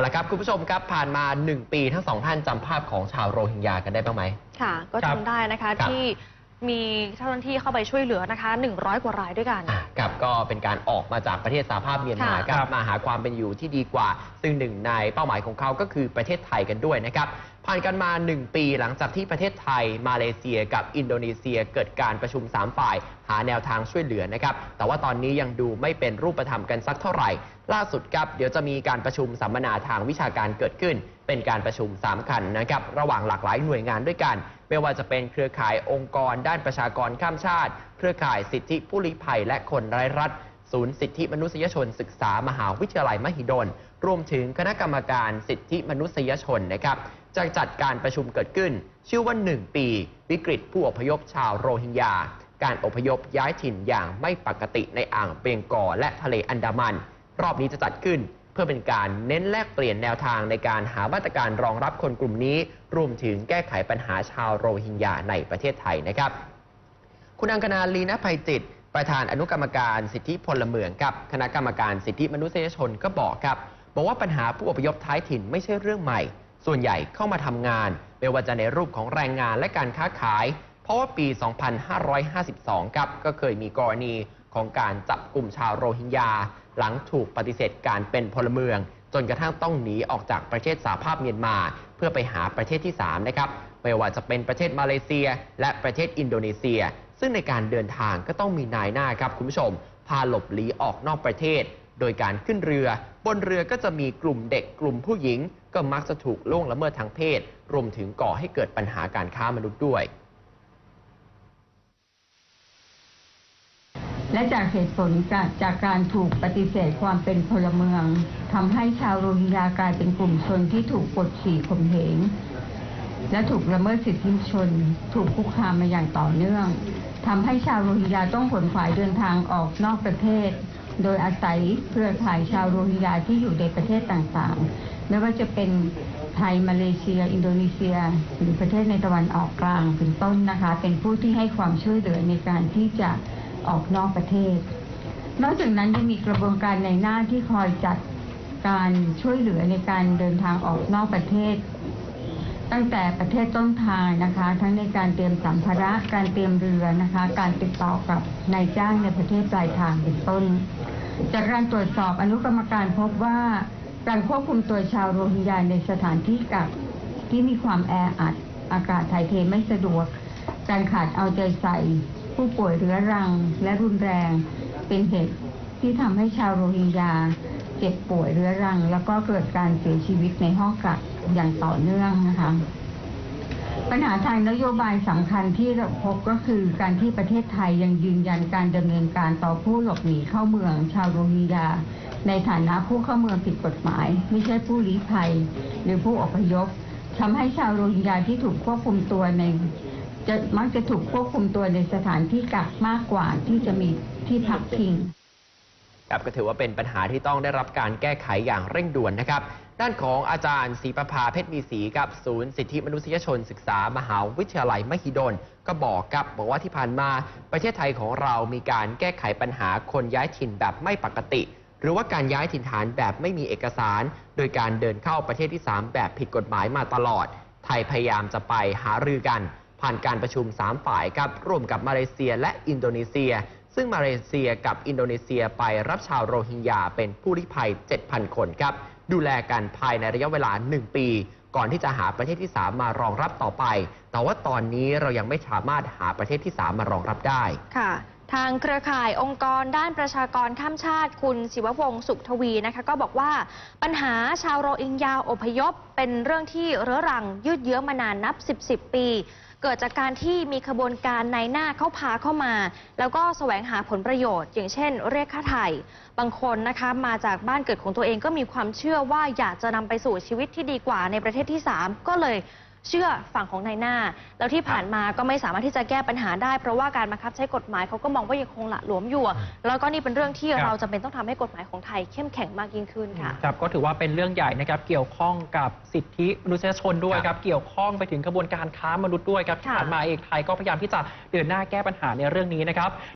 เอาละครับ คุณผู้ชมครับผ่านมา 1 ปีทั้งสองท่านจำภาพของชาวโรฮิงญากันได้บ้างไหม ค่ะ ก็ครับจำได้นะคะครับ ที่มีเจ้าหน้าที่เข้าไปช่วยเหลือนะคะ 100 กว่ารายด้วยกัน อะครับก็เป็นการออกมาจากประเทศสหภาพเมียนมาค่ะ ครับมาหาความเป็นอยู่ที่ดีกว่า ซึ่งหนึ่งในเป้าหมายของเขาก็คือประเทศไทยกันด้วยนะครับ ผ่านกันมา 1 ปีหลังจากที่ประเทศไทย มาเลเซียกับอินโดนีเซียเกิดการประชุม 3 ฝ่าย หาแนวทางช่วยเหลือนะครับ แต่ว่าตอนนี้ยังดูไม่เป็นรูปธรรมกันสักเท่าไหร่ ล่าสุดครับ เดี๋ยวจะมีการประชุมสัมมนาทางวิชาการเกิดขึ้น เป็นการประชุมสามคันนะครับระหว่างหลากหลายหน่วยงานด้วยกัน ไม่ว่าจะเป็นเครือข่ายองค์กร ด้านประชากรข้ามชาติ เครือข่ายสิทธิผู้ลี้ภัยและคนไร้รัฐ ศูนย์สิทธิมนุษยชนศึกษามหาวิทยาลัยมหิดล รวมถึงคณะกรรมการสิทธิมนุษยชนนะครับจะจัดการประชุมเกิดขึ้น ชื่อว่า 1 ปี วิกฤตผู้อพยพชาวโรฮิงญา การอพยพย้ายถิ่นอย่างไม่ปกติในอ่างเบงกอและทะเลอันดามัน รอบนี้จะจัดขึ้นเพื่อเป็นการเน้นแลกเปลี่ยนแนวทางในการหามาตรการรองรับคนกลุ่มนี้ รวมถึงแก้ไขปัญหาชาวโรฮิงญาในประเทศไทยนะครับ คุณอังคณาลีนะภัยจิต ประธานอนุกรรมการสิทธิพลเมืองครับคณะกรรมการสิทธิมนุษยชนก็บอกครับ บอกว่าปัญหาผู้อพยพท้ายถิ่นไม่ใช่เรื่องใหม่ ส่วนใหญ่เข้ามาทำงาน ไม่ว่าจะในรูปของแรงงานและการค้าขาย เพราะว่าปี 2552 ครับ ก็เคยมีกรณีของการจับกลุ่มชาวโรฮิงญา หลังถูกปฏิเสธการเป็นพลเมือง จนกระทั่งต้องหนีออกจากประเทศสาภาพเมียนมา เพื่อไปหาประเทศที่ 3 นะครับไม่ว่าจะเป็นประเทศมาเลเซีย และประเทศอินโดนีเซีย ซึ่งในการเดินทางก็ต้องมีนายหน้าครับคุณผู้ชม พาหลบหลีออกนอกประเทศ โดยการขึ้นเรือ บนเรือก็จะมีกลุ่มเด็กกลุ่มผู้หญิง ก็มักจะถูกล่วงละเมิดทางเพศ รวมถึงก่อให้เกิดปัญหาการค้ามนุษย์ด้วยและจากเหตุผลจากจากการถูกปฏิเสธความเป็นพลเมืองทำให้ชาวโรฮิงญากลายเป็นกลุ่มชนที่ถูกกดขี่ข่มเหง และถูกละเมิดสิทธิชน ถูกคุกคามมาอย่างต่อเนื่องทำให้ชาวโรฮิงญาต้องขนขวายเดินทางออกนอกประเทศ โดยอาศัยเครือข่ายชาวโรฮิงญาที่อยู่ในประเทศต่างๆ ไม่ว่าจะเป็นไทยมาเลเซีย อินโดนีเซีย หรือประเทศในตะวันออกกลางเป็นต้นนะคะ เป็นผู้ที่ให้ความช่วยเหลือในการที่จะออกนอกประเทศ นอกจากนั้นยังมีกระบวนการในหน้าที่คอยจัดการช่วยเหลือในการเดินทางออกนอกประเทศ ตั้งแต่ประเทศต้นทางนะคะ ทั้งในการเตรียมสัมภาระ การเตรียมเรือนะคะ การติดต่อกับนายจ้างในประเทศปลายทางเป็นต้น จากการตรวจสอบอนุกรรมการพบว่าการควบคุมตัวชาวโรฮิงญาในสถานที่กักที่มีความแออัด อากาศถ่ายเทไม่สะดวก การขาดเอาใจใส่ ผู้ป่วยเรื้อรังและรุนแรง เป็นเหตุที่ทำให้ชาวโรฮิงญาเจ็บป่วยเรื้อรัง แล้วก็เกิดการเสียชีวิตในห้องกัก อย่างต่อเนื่องนะคะ ปัญหาทางนโยบายสำคัญที่เราพบก็คือการที่ประเทศไทยยังยืนยันการดำเนินการต่อผู้หลบหนีเข้าเมือง ชาวโรฮิงญาในฐานะผู้เข้าเมืองผิดกฎหมาย ไม่ใช่ผู้ลี้ภัย หรือผู้อพยพทำให้ชาวโรฮิงญาที่ถูกควบคุมตัวในจะมักจะถูกควบคุมตัวในสถานที่กักมากกว่าที่จะมีที่พักพิง ครับก็ถือว่าเป็นปัญหาที่ต้องได้รับการแก้ไขอย่างเร่งด่วนนะครับ ด้านของอาจารย์ศรีประภาเพชรมีศรีครับศูนย์สิทธิมนุษยชนศึกษามหาวิทยาลัยมหิดล ก็บอกครับบอกว่าที่ผ่านมาประเทศไทยของเรามีการแก้ไขปัญหาคนย้ายถิ่นแบบไม่ปกติ หรือว่าการย้ายถิ่นฐานแบบไม่มีเอกสาร โดยการเดินเข้าประเทศที่ 3 แบบผิดกฎหมายมาตลอด ไทยพยายามจะไปหารือกัน ผ่านการประชุม 3 ฝ่ายครับร่วมกับมาเลเซียและอินโดนีเซีย ซึ่งมาเลเซียกับอินโดนีเซียไปรับชาวโรฮิงญาเป็นผู้ลี้ภัย 7,000 คนครับ ดูแลกันภายในระยะเวลา 1 ปี ก่อนที่จะหาประเทศที่ 3 มารองรับต่อไป แต่ว่าตอนนี้เรายังไม่สามารถหาประเทศที่ 3 มารองรับได้ค่ะทางเครือข่ายองค์กรด้านประชากรข้ามชาติคุณศิวพงศ์สุขทวีนะคะ ก็บอกว่าปัญหาชาวโรฮิงญาอพยพ เป็นเรื่องที่เรื้อรังยืดเยื้อมานานนับ 10 10 ปี เกิดจากการที่มีขบวนการในหน้าเข้าพาเข้ามา แล้วก็แสวงหาผลประโยชน์ อย่างเช่น เรียกค่าไถ่บางคนนะคะมาจากบ้านเกิดของตัวเองก็มีความเชื่อว่าอยากจะนำไปสู่ชีวิตที่ดีกว่าในประเทศที่ 3 ก็เลย เชื่อฝั่งของนายหน้า แล้วที่ผ่านมาก็ไม่สามารถที่จะแก้ปัญหาได้ เพราะว่าการบังคับใช้กฎหมายเขาก็มองว่ายังคงหละหลวมอยู่ แล้วก็นี่เป็นเรื่องที่ครับเราจำเป็นต้องทำให้กฎหมายของไทย เข้มแข็งมากยิ่งขึ้นค่ะครับก็ถือว่าเป็นเรื่องใหญ่นะครับเกี่ยวข้องกับสิทธิมนุษยชนด้วยครับครับเกี่ยวข้องไปถึงกระบวนการค้ามนุษย์ด้วยครับที่ค่ะผ่านมาเองไทยก็พยายามที่จะเดินหน้าแก้ปัญหาในเรื่องนี้นะครับ